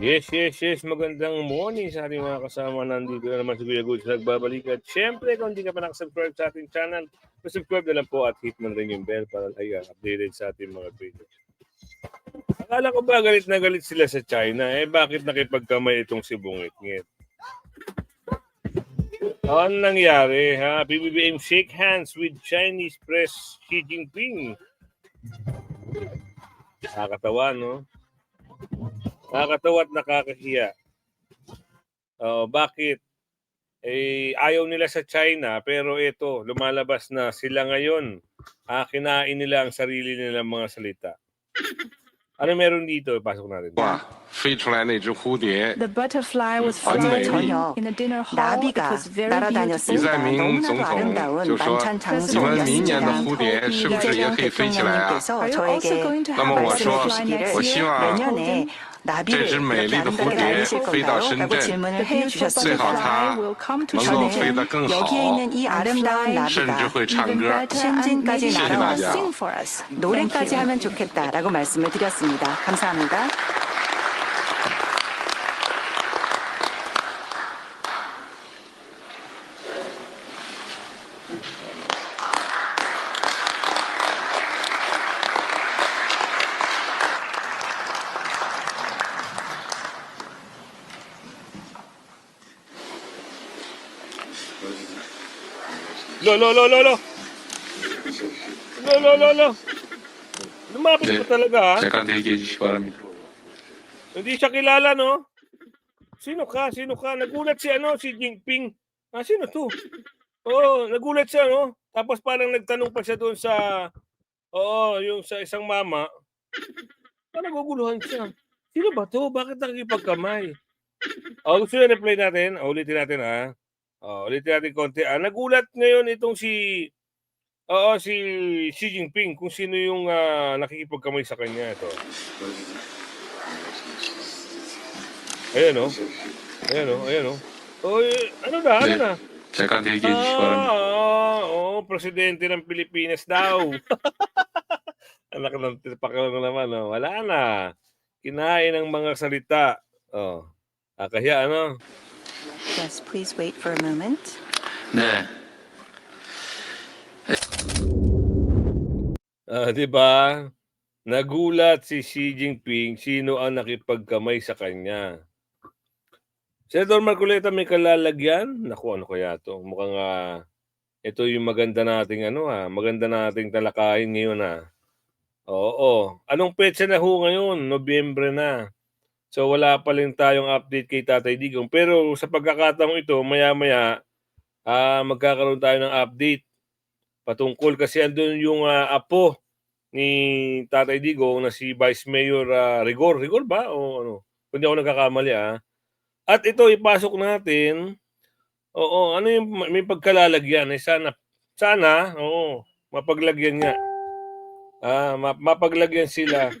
Yes, yes, yes. Magandang morning sa ating mga kasama. Nandito na naman si Kuya Goods nagbabalik. At syempre, kung hindi ka pa nakasubscribe sa ating channel, subscribe na lang po at hit mo na rin yung bell para ay updated sa ating mga video. Akala ko ba galit na galit sila sa China? Eh, bakit nakipagkamay itong si Bungit-ngit? Ano nangyari, ha? PBBM shake hands with Chinese press Xi Jinping. Nakakatawa, no? Nakakatawa at nakakahiya. Oh, bakit? Eh, ayaw nila sa China, pero ito, lumalabas na sila ngayon. Ah, kinain nila ang sarili nilang mga salita. Ano meron dito? Pasok natin. 哇，飞出来那只蝴蝶， The butterfly was 很美 flying 丽。 in the dinner hall. It 나비가 was very 李 날아다녔습니다. beautiful. 在明总 너무나도 统 아름다운 就说 만찬 ：“你们明年的 장소였습니다. 蝴蝶是不是也 이재명 可以飞起来啊？ 대통령님께서 Are you also 저에게 going to 那么 have 我 a 说 butterfly next 我 year? 希望 내년에 나비를 이렇게 아름답게 날리실 건가요? 라고 질문을 해주셨습니다. 저는 여기에 있는 이 아름다운 나비가 신진까지 날아와 sing 노래까지 하면 좋겠다라고 말씀을 드렸습니다. 감사합니다. Lo, lo, lo, lo, lo. Lo, lo, lo, lo. Lumapit mo talaga, ha? Second engage para Hindi siya kilala, no? Sino ka? Sino ka? Nagulat si ano, si Jinping. Ah, sino to? Oo, oh, nagulat siya, no? Tapos parang nagtanong pa siya doon sa, oo, oh, yung sa isang mama. Ah, parang guguluhan siya. Sino ba to? Bakit nakikipagkamay? Oh, gusto na replay natin. Ah, ulitin natin, ha? Oh, ulitin natin konti. Ah, nagulat ngayon itong si Oo, si Xi Jinping kung sino yung uh, nakikipagkamay sa kanya ito. Ayan o. Oh. Ayan o, oh, ayan o. Oh. Oy, ano na, ano na? Teka, tigil. Ah, oo, ah, oh, presidente ng Pilipinas daw. Anak ng tipak naman, oh. wala na. Kinain ang mga salita. Oh. Ah, kaya ano? Yes, please wait for a moment. 네. Ah, 'di ba? Nagulat si Xi Jinping sino ang nakipagkamay sa kanya. Senador Marcoleta may kalalagyan? Naku, ano kaya to? Mukhang ah, ito yung maganda nating ano ha, maganda nating talakayin ngayon ha. Oo. Anong petsa na ho ngayon? Nobyembre na. So wala pa rin tayong update kay Tatay Digong. Pero sa pagkakataong ito, maya-maya ah magkakaroon tayo ng update patungkol kasi andun yung ah, apo ni Tatay Digong na si Vice Mayor ah, Rigor. Rigor ba? O ano? Kung di ako nagkakamali ah. At ito ipasok natin. Oo, ano yung may pagkalalagyan? Eh, sana, sana, oo, mapaglagyan nga. Ah, ma- mapaglagyan sila.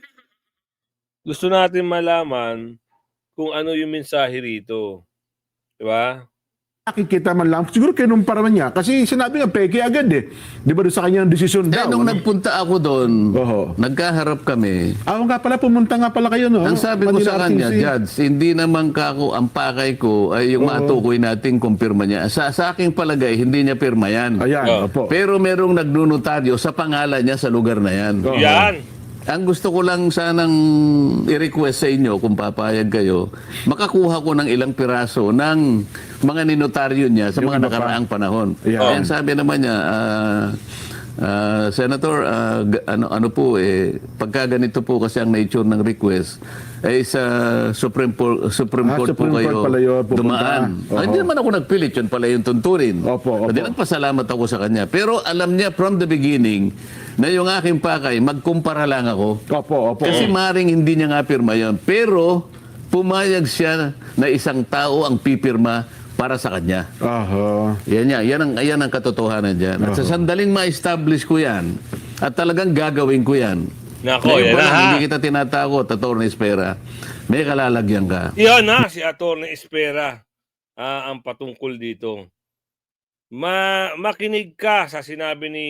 Gusto natin malaman kung ano yung mensahe rito. Di ba? nakikita man lang, siguro kinumpara man niya. Kasi sinabi nga, peke agad eh. Di ba doon sa kanyang desisyon Eh, daw? nung ano? nagpunta ako doon, Oho. nagkaharap kami. Ah, nga pala, pumunta nga pala kayo, no? Ang sabi ko Manila sa kanya, RTC. Judge, hindi naman ka ako, ang pakay ko ay yung Oo. matukoy nating kumpirma niya. Sa, sa aking palagay, hindi niya pirma yan. Ayan, Oh. opo. Pero merong nagnunotaryo sa pangalan niya sa lugar na yan. Yan. Ang gusto ko lang sanang i-request sa inyo, kung papayag kayo, makakuha ko ng ilang piraso ng mga ninotaryo niya sa Yung mga nakaraang panahon. Ayan. Ayan, sabi naman niya, ah, ah, Senator, g- ano, ano po, eh, pagka ganito po kasi ang nature ng request, eh sa Supreme, po, Supreme Ah, Court Supreme po kayo Court pala yun dumaan. Ah, hindi naman ako nagpilit, yun pala yung tuntunin. Opo, opo. Hindi, nagpasalamat ako sa kanya. Pero alam niya from the beginning na yung aking pakay, magkumpara lang ako. Opo, opo. Kasi maring hindi niya nga pirma yun. Pero pumayag siya na isang tao ang pipirma para sa kanya. Aha. Yan yan. Yan ang, yan ang katotohanan dyan. At sa sandaling ma-establish ko yan, at talagang gagawin ko yan, Nako, ngayon yan pa na lang, ha. hindi kita tinatakot, Atty. Espera. May kalalagyan ka. Yan na si Atty. Espera ah, ang patungkol dito. Ma makinig ka sa sinabi ni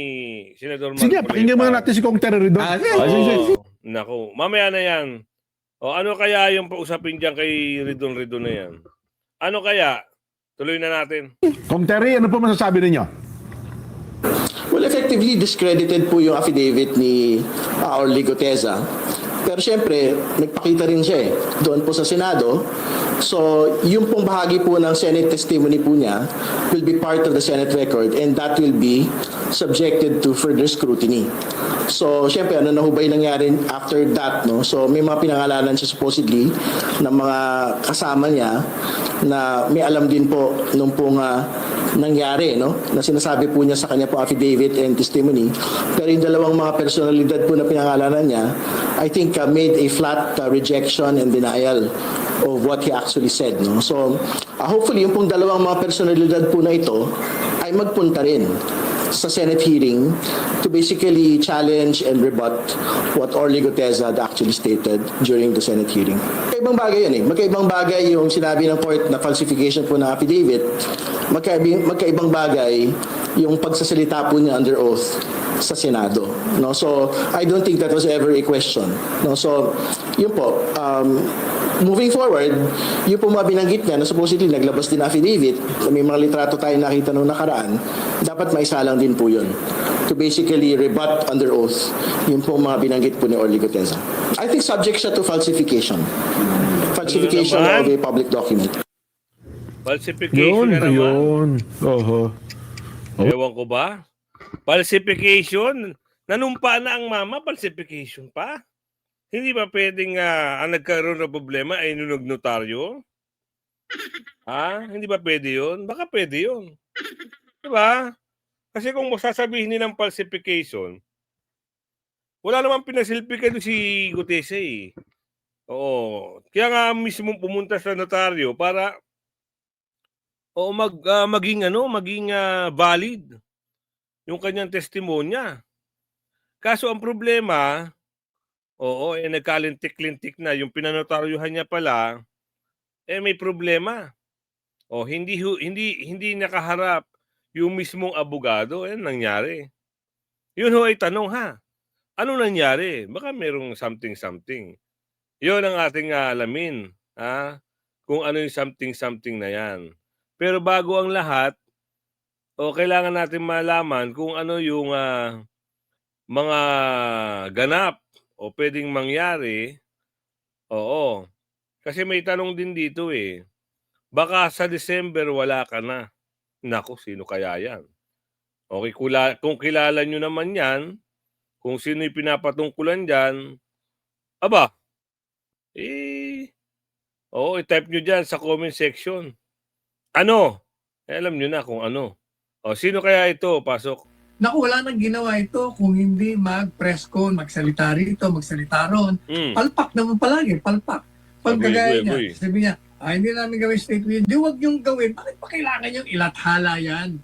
Senador Sige, Marcoleta. pakinggan muna natin si Kong Terry doon. Ah, sige. Ah, sige, sige. Naku, mamaya na yan. O ano kaya yung pausapin diyan kay Ridon Ridon na yan? Ano kaya? Tuloy na natin. Kung Terry, ano po masasabi ninyo? Well, effectively discredited po yung affidavit ni uh, Orly Guteza. Pero siyempre, nagpakita rin siya eh, doon po sa Senado. So, yung pong bahagi po ng Senate testimony po niya will be part of the Senate record and that will be subjected to further scrutiny. So, siyempre, ano na ho ba yung nangyari after that, no? So, may mga pinangalanan siya supposedly ng mga kasama niya na may alam din po nung pong ah, nangyari, no? Na sinasabi po niya sa kanya po affidavit and testimony. Pero yung dalawang mga personalidad po na pinangalanan niya, I think uh, made a flat uh, rejection and denial of what he actually said, no? So, uh, hopefully yung pong dalawang mga personalidad po na ito ay magpunta rin sa Senate hearing to basically challenge and rebut what Orly Guteza had actually stated during the Senate hearing. Magkaibang bagay yan eh. Magkaibang bagay yung sinabi ng court na falsification po ng affidavit. Magkaibang, magkaibang bagay yung pagsasalita po niya under oath sa Senado. No? So, I don't think that was ever a question. No? So, yun po. Um, moving forward, yung po mga binanggit niya na supposedly naglabas din affidavit, na may mga litrato tayo nakita nung nakaraan, dapat maisalang din po yun to basically rebut under oath yung po mga binanggit po ni Orly Guteza. I think subject siya to falsification. Falsification Ano of a public document. Falsification Yun, na naman. ayun. Oho. Ewan ko ba? Falsification? Nanumpa na ang mama, falsification pa? Hindi ba pwedeng ah, ang nagkaroon ng problema ay nunog notaryo? Ha? Hindi ba pwede yun? Baka pwede yun. Diba? Kasi kung sasabihin nilang falsification, wala namang pinasilpikan si Gutese eh. Oo. Kaya nga mismo pumunta sa notaryo para o mag ah, maging ano, maging ah, valid yung kanyang testimonya. Kaso ang problema, oo, eh nagkalintik-lintik na yung pinanotaryuhan niya pala eh may problema. O hindi hindi hindi nakaharap yung mismong abogado, eh nangyari. Yun ho ay tanong ha. Ano nangyari? Baka merong something something. Yun ang ating ah, alamin, ha? Kung ano yung something something na yan. Pero bago ang lahat, o kailangan natin malaman kung ano yung ah, mga ganap o pwedeng mangyari. Oo. Kasi may tanong din dito eh. Baka sa December wala ka na. Nako, sino kaya yan? Okay, kung kilala nyo naman yan, kung sino yung pinapatungkulan dyan, aba, eh, oo, i-type nyo dyan sa comment section. Ano? Eh, alam nyo na kung ano. O, sino kaya ito? Pasok. Naku, wala nang ginawa ito kung hindi mag-press con, magsalita rito, magsalita ron. Hmm. Palpak naman palagi, palpak. Pag Agoy, kagaya agoy, niya, agoy. sabi niya, ah, hindi namin gawin state with Di wag yung gawin. Bakit pa kailangan yung ilathala yan?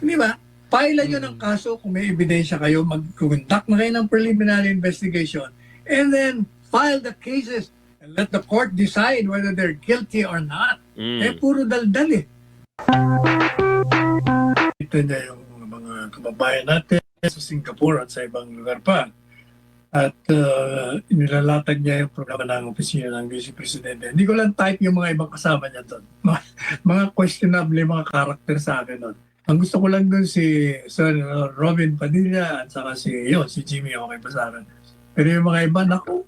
Di ba? Pailan nyo ng kaso kung may ebidensya kayo, mag-conduct na kayo ng preliminary investigation, and then file the cases and let the court decide whether they're guilty or not. Hmm. Eh, puro daldal eh. Ito na yung mga kababayan natin sa Singapore at sa ibang lugar pa. At uh, inilalatag niya yung programa ng opisina ng Vice Presidente. Hindi ko lang type yung mga ibang kasama niya doon. Mga, mga questionable mga karakter sa akin doon. Ang gusto ko lang doon si Sir Robin Padilla at saka si, yun, si Jimmy okay pa sa akin. Pero yung mga iba, naku,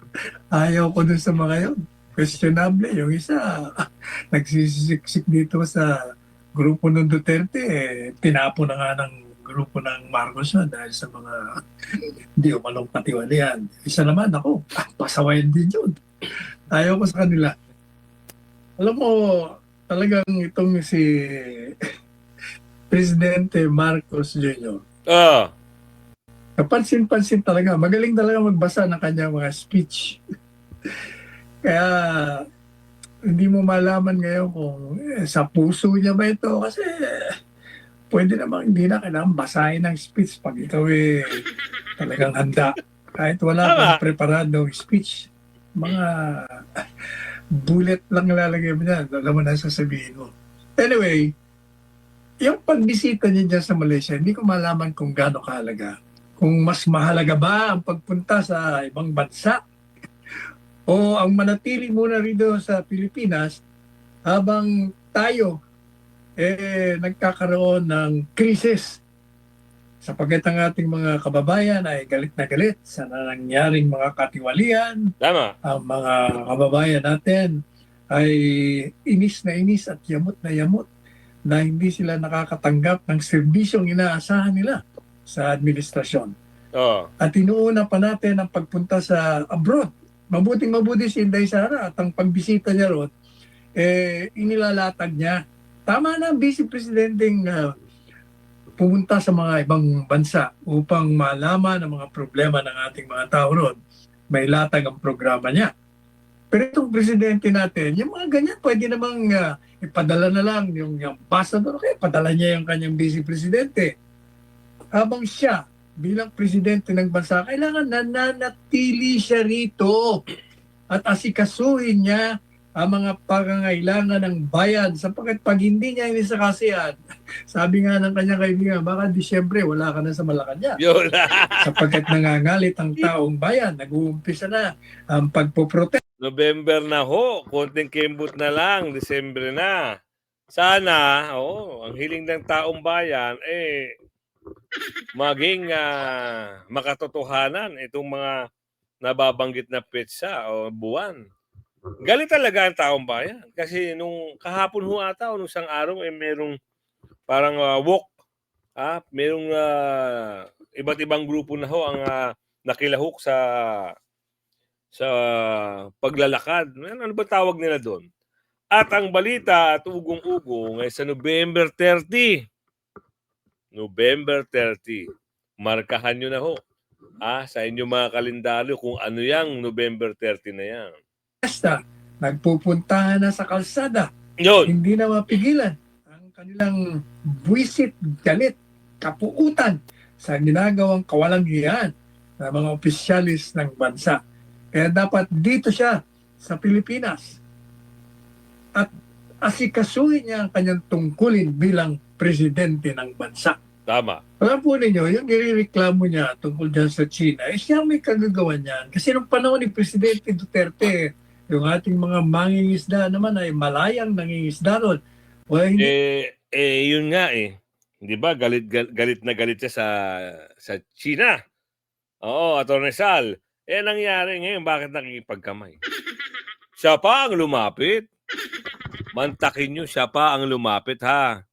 ayaw ko doon sa mga yun. Questionable. Yung isa, nagsisiksik dito sa grupo ng Duterte, eh, tinapo na nga ng grupo ng Marcos yun dahil sa mga hindi umalong patiwalian. Isa naman, ako, ah, pasawayan din yun. Ayaw ko sa kanila. Alam mo, talagang itong si Presidente Marcos Jr. Ah, Kapansin-pansin talaga. Magaling talaga magbasa ng kanyang mga speech. Kaya hindi mo malaman ngayon kung eh, sa puso niya ba ito kasi eh, pwede namang hindi na kailangan basahin ng speech pag ikaw eh talagang handa. Kahit wala kang preparadong speech, mga bullet lang lalagay mo niyan. Alam mo na sasabihin mo. Anyway, yung pagbisita niya dyan sa Malaysia, hindi ko malaman kung gaano kahalaga. Kung mas mahalaga ba ang pagpunta sa ibang bansa o ang manatili muna rito sa Pilipinas habang tayo eh nagkakaroon ng krisis sapagkat ang ating mga kababayan ay galit na galit sa nangyaring mga katiwalian Tama. ang mga kababayan natin ay inis na inis at yamot na yamot na hindi sila nakakatanggap ng serbisyong inaasahan nila sa administrasyon. Oh. At inuuna pa natin ang pagpunta sa abroad. Mabuting mabuti si Inday Sara at ang pagbisita niya roon, eh, inilalatag niya. Tama na ang Vice Presidenteng ah, pumunta sa mga ibang bansa upang malaman ang mga problema ng ating mga tao roon. May latag ang programa niya. Pero itong presidente natin, yung mga ganyan, pwede namang ah, ipadala na lang yung, yung ambassador, kaya padala niya yung kanyang vice presidente. Habang siya, bilang presidente ng bansa, kailangan nananatili siya rito at asikasuhin niya ang mga pangangailangan ng bayan sapagkat pag hindi niya inisakasihan, sabi nga ng kanyang kaibigan, baka Disyembre wala ka na sa Malacanang sapagkat nangangalit ang taong bayan. Nag-uumpisa na ang pagpoprotest November na ho. Konting kembot na lang. Disyembre na. Sana, oh, ang hiling ng taong bayan, eh, maging ah, makatotohanan itong mga nababanggit na petsa o buwan. Galit talaga ang taong bayan. Kasi nung kahapon ho ata o nung isang araw, eh, merong parang ah, walk. Ah, merong ah, iba't ibang grupo na ho ang ah, nakilahok sa sa paglalakad. Ano ano ba tawag nila doon? At ang balita at ugong-ugong ay sa November 30. November 30. Markahan nyo na ho. Ah, sa inyong mga kalendaryo kung ano yang November 30 na yan. protesta, nagpupuntahan na sa kalsada, Yun. hindi na mapigilan ang kanilang buwisit, galit, kapuutan sa ginagawang kawalang-hiyaan ng mga opisyalis ng bansa. Kaya dapat dito siya sa Pilipinas at asikasuhin niya ang kanyang tungkulin bilang presidente ng bansa. Tama. Alam po ninyo, yung nireklamo niya tungkol dyan sa China, eh siya may kagagawa niyan. Kasi nung panahon ni Presidente Duterte, yung ating mga mangingisda naman ay malayang nangingisda ron. Well, hindi Eh, eh yun nga eh. 'Di ba? Galit gal- galit na galit siya sa sa China. Oo, Atty. Sal. Eh nangyari ngayon, bakit nakikipagkamay? Siya pa ang lumapit. Mantakin nyo, siya pa ang lumapit ha.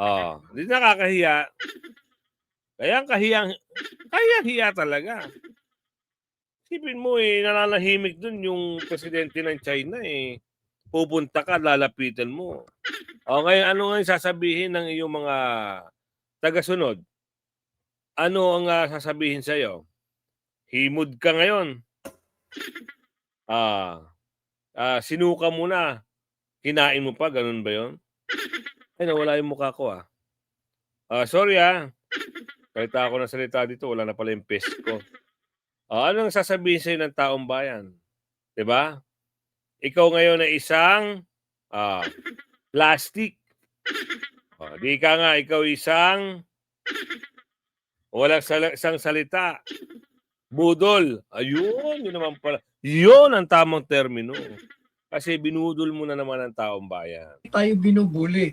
Oh, di nakakahiya. Kaya ang kahiyang, kahiyang-hiya talaga. Sipin mo eh, nananahimik dun yung presidente ng China eh. Pupunta ka, lalapitan mo. O ngayon, ano nga yung sasabihin ng iyong mga tagasunod? Ano ang ah, sasabihin sa'yo? Himod ka ngayon. Ah, ah, sinuka mo na. Kinain mo pa, ganun ba yon? Ay, nawala yung mukha ko ah. Ah, sorry ah. Kahit ako na salita dito, wala na pala yung pest ko. Ah, anong sasabihin sa'yo ng taong bayan? 'Di ba? Ikaw ngayon ay isang ah, plastic. Oh, di ka nga, ikaw isang walang sal- isang salita. Budol. Ayun, yun naman pala. Yun ang tamang termino. Kasi binudol mo na naman ang taong bayan. tayo binubuli.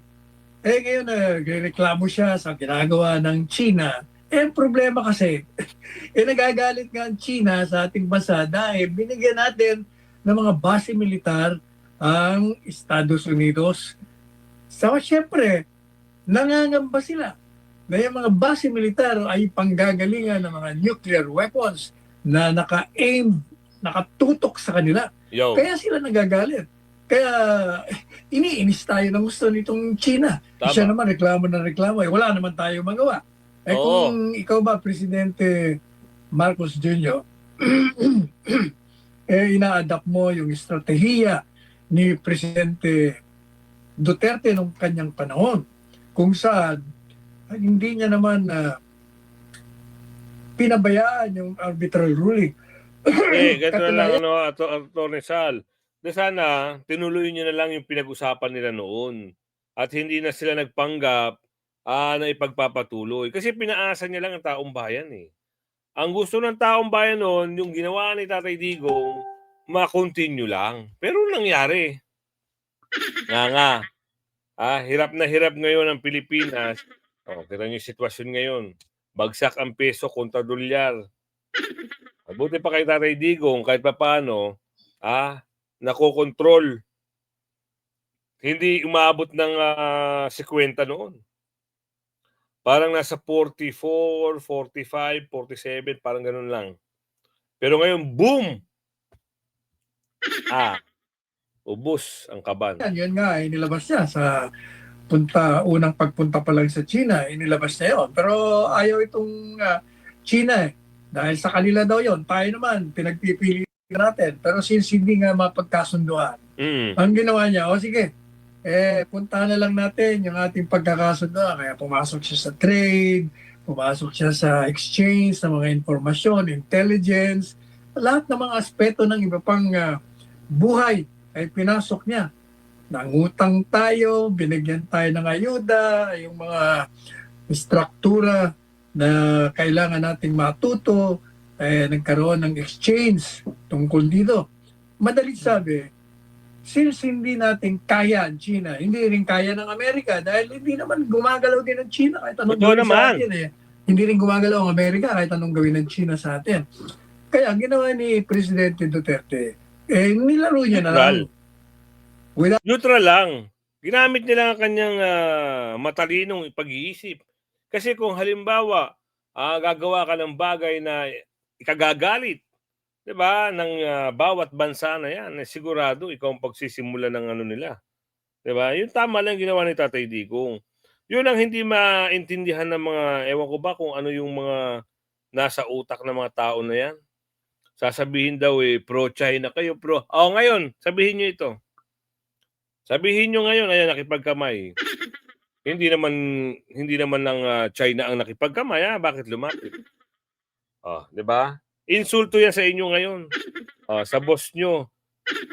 Eh ngayon, nagreklamo siya sa ginagawa ng China. Eh, problema kasi, eh nagagalit nga ang China sa ating bansa dahil binigyan natin ng mga base militar ang Estados Unidos. So, syempre, nangangamba sila na yung mga base militar ay panggagalingan ng mga nuclear weapons na naka-aim, nakatutok sa kanila. Yo. Kaya sila nagagalit. Kaya iniinis tayo ng gusto nitong China. Tama. Siya naman reklamo na reklamo. Eh, wala naman tayo magawa. Eh Oo. kung ikaw ba, Presidente Marcos Jr., eh ina-adapt mo yung estratehiya ni Presidente Duterte nung kanyang panahon kung saan ay, hindi niya naman na pinabayaan yung arbitral ruling. Eh, ganito na lang, ano, Atty. Sal. Na sana, tinuloy nyo na lang yung pinag-usapan nila noon. At hindi na sila nagpanggap ah, na ipagpapatuloy. Kasi pinaasa niya lang ang taong bayan eh. Ang gusto ng taong bayan noon, yung ginawa ni Tatay Digong, ma-continue lang. Pero nangyari. Nga nga. Ah, hirap na hirap ngayon ang Pilipinas. Oh, tira niyo yung sitwasyon ngayon. Bagsak ang peso kontra dolyar. Mabuti pa kay Tatay Digong kahit pa paano, ah, nakokontrol. Hindi umabot ng ah, 50 noon. Parang nasa 44, 45, 47, parang ganun lang. Pero ngayon, boom! Ah, ubos ang kaban. Yan, yun nga, inilabas niya sa punta, unang pagpunta pa lang sa China, inilabas niya yun. Pero ayaw itong ah, China eh. Dahil sa kanila daw yon tayo naman, pinagpipili natin. Pero since hindi nga mapagkasunduan, Mm. ang ginawa niya, o sige, eh, puntahan na lang natin yung ating pagkakasunduan. Kaya pumasok siya sa trade, pumasok siya sa exchange ng mga informasyon, intelligence, lahat ng mga aspeto ng iba pang ah, buhay ay pinasok niya. Nangutang tayo, binigyan tayo ng ayuda, yung mga struktura na kailangan nating matuto, eh, nagkaroon ng exchange tungkol dito. Madali sabi, since hindi natin kaya ang China, hindi rin kaya ng Amerika dahil hindi naman gumagalaw din ang China kahit anong Totoo gawin naman. sa atin eh. Hindi rin gumagalaw ang Amerika kahit anong gawin ng China sa atin. Kaya ang ginawa ni Presidente Duterte, eh nilaro niya na lang. Neutral. Neutral lang. Ginamit nila ang kanyang ah, matalinong pag-iisip. Kasi kung halimbawa, ah, gagawa ka ng bagay na ikagagalit, 'di ba, ng ah, bawat bansa na 'yan, eh, sigurado ikaw ang pagsisimula ng ano nila. 'Di ba? Yung tama lang ginawa ni Tatay Digong. Yun ang hindi maintindihan ng mga ewan ko ba kung ano yung mga nasa utak ng mga tao na 'yan. Sasabihin daw eh pro-China kayo, pro. Oh, ngayon, sabihin niyo ito. Sabihin nyo ngayon, ayan, nakipagkamay. hindi naman hindi naman ng ah, China ang nakipagkamay, ah. Bakit lumapit? Oh, 'di ba? Insulto 'yan sa inyo ngayon. Oh, sa boss nyo.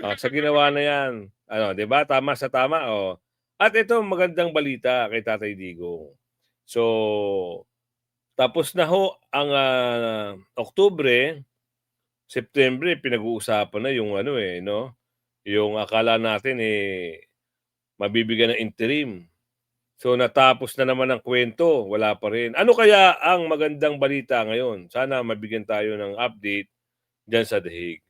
Oh, sa ginawa na 'yan. Ano, 'di ba? Tama sa tama, oh. At ito magandang balita kay Tatay Digong. So, tapos na ho ang ah, Oktubre, September pinag-uusapan na yung ano eh, no? Yung akala natin eh mabibigyan ng interim. So natapos na naman ang kwento, wala pa rin. Ano kaya ang magandang balita ngayon? Sana mabigyan tayo ng update diyan sa Dahig.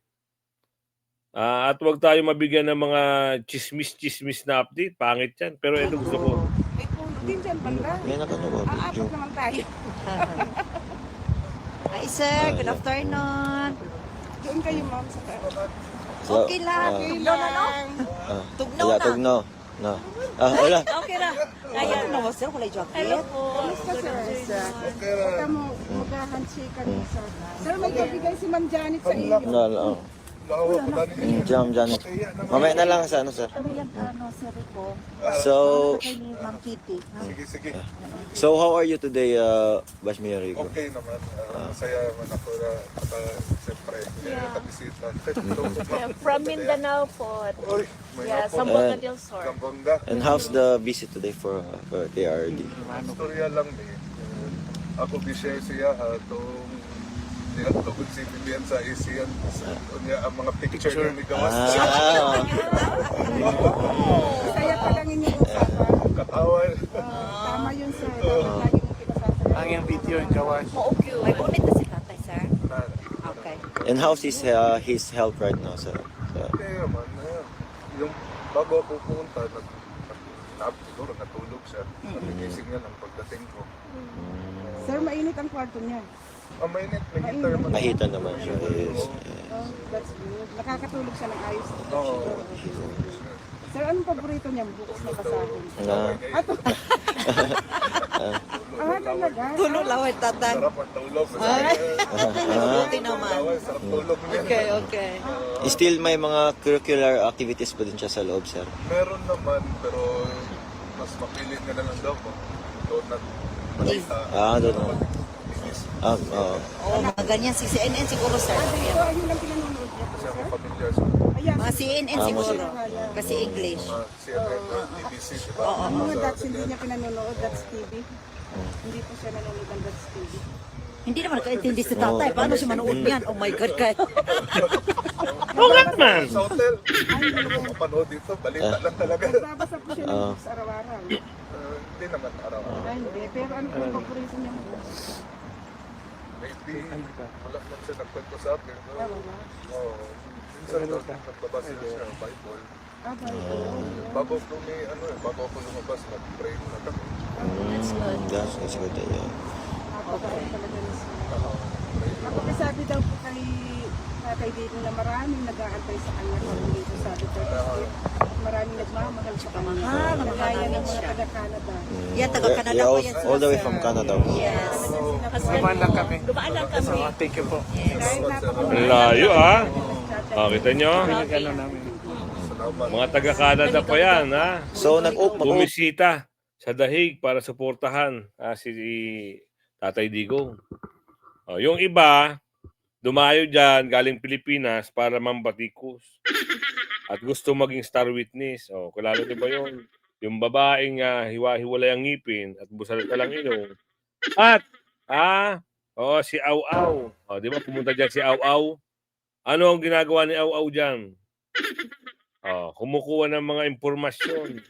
Ah, at wag tayo mabigyan ng mga chismis-chismis na update. Pangit yan. Pero ito gusto ko. May puno din dyan, banda. May nakano ba? Aapat naman tayo. Hi sir, good afternoon. Doon kayo, ma'am, sa Okay lang. Tugnaw na no? Tugnaw na. No. No. Ah, wala. Okay na. Ayan na sir, wala jacket. Hello po. Kamusta, sir? Huwag mo, mag-handshake ni sir. Sir, may kabigay si Ma'am Janet sa iyo. No, no. Mm, Jam, Janet. Mamaya na lang sa ano, sir. Ano, ko. So, Kay ni Ma'am Kitty. so how are you today, uh, Mayor Rico? Okay naman. Uh, masaya naman ako na naka, siyempre, yeah. From Mindanao po. Uy, may Yeah, And- del Sur. Gambanga. And how's the visit today for, uh, for ARD? Storya lang ni. Ako bisya siya ha, itong niya tugod si Vivian sa ASEAN. Unya ang mga picture niya ni Gawas. Ah, Saya pa lang usapan. Katawan. Tama yun, sir. Dapat lagi mong pinasasalamat. Ang yung video yung Gawas. May bonit na si tatay, sir. Okay. and how's his, uh, his health right now, sir? So, Okay naman. Yung bago ako pupunta, nag, nag, siguro natulog siya. Nagigising niya ng pagdating ko. Sir, mainit ang kwarto niya. Ang mainit, may heater man. mahita naman siya. Yes. Oh, that's good. Nakakatulog siya ng ayos. Oo. Sir, anong paborito niya? Bukas na basahin. Na, Ato. ah, talaga? Tulog laway tatay. Sarap ang tulog. Buti naman. Sarap tulog niya. Okay, okay. still may mga curricular activities pa din siya sa loob, sir. Meron naman, pero mas mapilit ka na lang daw na balita. Ah, doon naman. Ah, oo. Oh, mga ganyan si CNN siguro, sir. So, ayun lang pinanonood niya po, Kasi sir? mga pamilyar sa Ayan. Mga CNN Ah, siguro. Kasi English. mga CNN, BBC, di ba? Ang mga dots hindi niya pinanonood, that's TV. Hindi po siya nanonood ng that's TV. Hindi naman nakaintindi si tatay. Paano siya manood niyan? Oh my God, kay. Oo nga naman. Sa hotel. Ano mo mapanood dito? Balita lang talaga. Nagbabasa po siya ng Oo. books araw-araw. Hindi naman araw-araw. Ay, hindi. Pero ano po yung paborito books? Maybe, wala man siya sa akin. Oo. Minsan daw nagbabasa na siya ng Bible. Ko ano eh, bago ako lumabas, nag-pray muna kami. That's good. That's, that's good. Ni Sir. Ako sabi daw po kay dito na maraming nag-aantay sa kanya kung dito sa Duterte. Maraming nagmamahal sa kanya. Mahal, Kagaya ng mga taga-Canada. Taga Yeah, Canada yeah, po all, yan. all the way from Canada. Yes. Dumaan lang kami. Dumaan lang kami. Thank you po. Layo ah. Oh, kita nyo? namin. Mga taga-Canada pa yan, ha? So, nag-op, mag Bumisita sa Dahig para suportahan ah, si Tatay Digong. Oh, yung iba, dumayo dyan, galing Pilipinas para mambatikos. At gusto maging star witness. Oh, kilala niyo ba yun? Yung babaeng ah, hiwa-hiwalay ang ngipin at busal ka lang ilong. At, ah, oh, si Au Au. Oh, di ba pumunta dyan si Au Au? Ano ang ginagawa ni Au Au dyan? Oh, kumukuha ng mga impormasyon.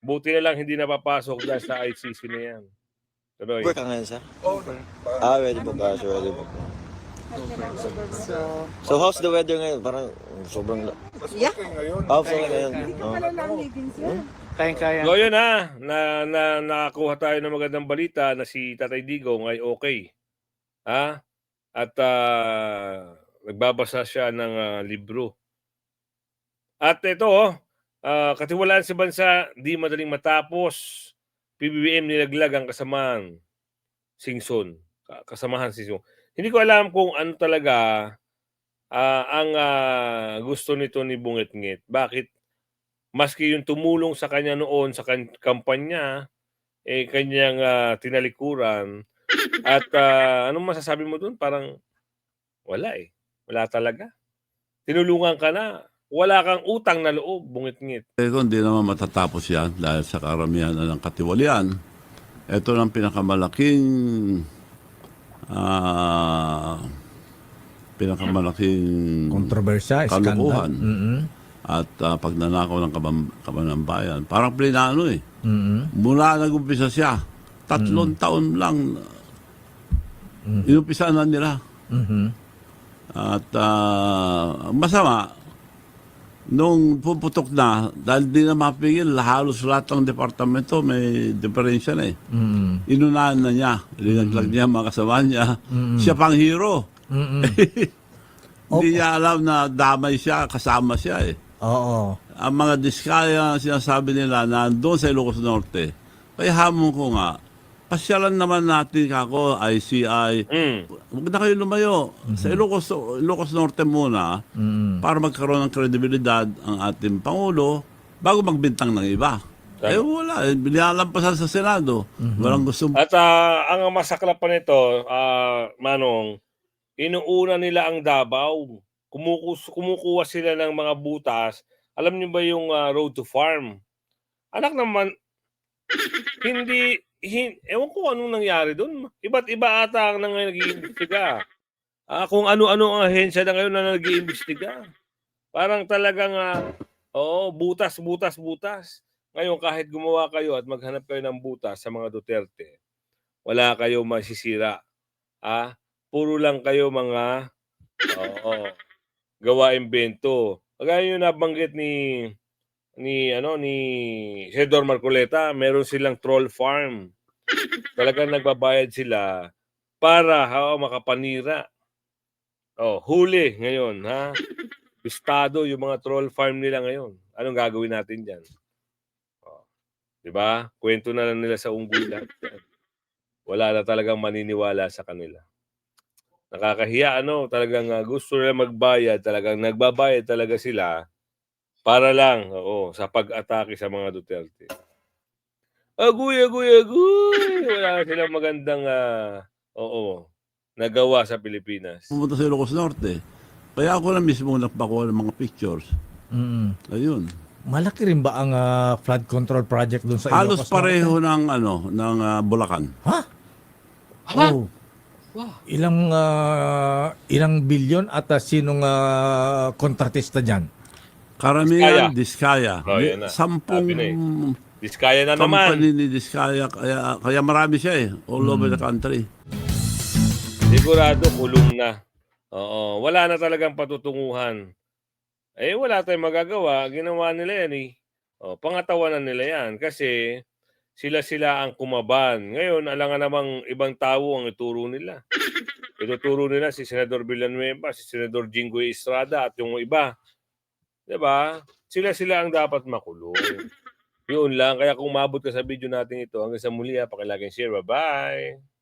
Buti na lang hindi napapasok dyan sa ICC na yan. Tuloy. Work ka ngayon, sir? Oh, Ah, ready po ka. So, ready po ka. So, how's the weather ngayon? Parang sobrang... Yeah. Ah, okay ngayon. Hindi ko Oh. siya. Kaya-kaya. So yun na, na, na nakakuha tayo ng magandang balita na si Tatay Digong ay okay. Ha? At ah, nagbabasa siya ng ah, libro. At ito, oh, ah, katiwalaan sa bansa, di madaling matapos. PBBM nilaglag ang kasamahan. Singson. Ka- Kasamahan Singson. Hindi ko alam kung ano talaga ah, ang ah, gusto nito ni Bungit-ngit. Bakit maski yung tumulong sa kanya noon sa kan- kampanya, eh kanyang ah, tinalikuran. At ah, anong masasabi mo doon? Parang wala eh. Wala talaga. Tinulungan ka na. Wala kang utang na loob, bungit-ngit. Kung hindi naman matatapos yan dahil sa karamihan na ng katiwalian, ito ang pinakamalaking ah pinakamalaking Kontrobersya, Kalukuhan. skandal. Mm-mm. at ah, pagnanakaw ng kabam, kaban bayan. Parang plinano eh. Mm-mm. Mula nag-umpisa siya, tatlong taon lang inumpisa na nila. Mhm. At ah, masama, nung puputok na, dahil di na mapigil, halos lahat ng departamento may diferensya na eh. Mm-mm. Inunahan na niya, linaglag niya mga kasama niya. Siya pang hero. Mm-mm. Hindi niya alam na damay siya, kasama siya eh. Oo. Ang mga diskaya sinasabi nila na doon sa Ilocos Norte. Kaya hamon ko nga, pasyalan naman natin kako, ICI, Mm. huwag na kayo lumayo. Sa Ilocos, Ilocos Norte muna, Mm-mm. para magkaroon ng kredibilidad ang ating Pangulo bago magbintang ng iba. Tama. Eh wala, eh, binalampasan sa Senado. Walang gusto At ah, ang masaklap pa nito, ah, Manong, inuuna nila ang Davao. Kumukus, kumukuha sila ng mga butas. Alam niyo ba yung ah, road to farm? Anak naman, hindi, hin, ewan ko anong nangyari doon. Iba't iba ata ang nang nag-iimbestiga. Ah, kung ano-ano ang ahensya na ngayon na nag-iimbestiga. Parang talagang, ah, oo, butas, butas, butas. Ngayon, kahit gumawa kayo at maghanap kayo ng butas sa mga Duterte, wala kayo masisira. Ah, puro lang kayo mga oo, gawa imbento. Kagaya yung nabanggit ni ni ano ni Senador Marcoleta, meron silang troll farm. Talagang nagbabayad sila para ha, makapanira. Oh, huli ngayon, ha? Bistado yung mga troll farm nila ngayon. Anong gagawin natin diyan? Oh, 'Di ba? Kwento na lang nila sa unggoy. Wala na talagang maniniwala sa kanila. Nakakahiya ano, talagang ah, gusto nila magbayad, talagang nagbabayad talaga sila para lang, oo, sa pag-atake sa mga Duterte. Agoy, agoy, agoy! Wala silang magandang, ah, oo, nagawa sa Pilipinas. pumunta sa Ilocos Norte. Kaya ako na mismo nagpakuha ng mga pictures. Mm-mm. Ayun. Malaki rin ba ang ah, flood control project doon sa Halos Ilocos pareho Norte? ng ano ng ah, Bulacan. Ha? Aba! Oh. Ilang ah, ilang bilyon at ah, sinong ah, kontratista diyan? Karamihan, Diskaya. Oh, yan na. Sampung Sabi na eh. Diskaya na naman. company ni Diskaya. Kaya, kaya marami siya eh. All over the country. Sigurado kulong na. Oo, wala na talagang patutunguhan. Eh wala tayong magagawa, ginawa nila yan eh. O, pangatawanan nila yan kasi sila-sila ang kumaban. Ngayon, alangan namang ibang tao ang ituro nila. Ituturo nila si Senador Villanueva, si Senador Jinggoy Estrada at yung iba. 'Di ba? Sila-sila ang dapat makulong. Yun lang. Kaya kung mabot ka sa video natin ito, hanggang sa muli ha, pakilaging share. Bye-bye!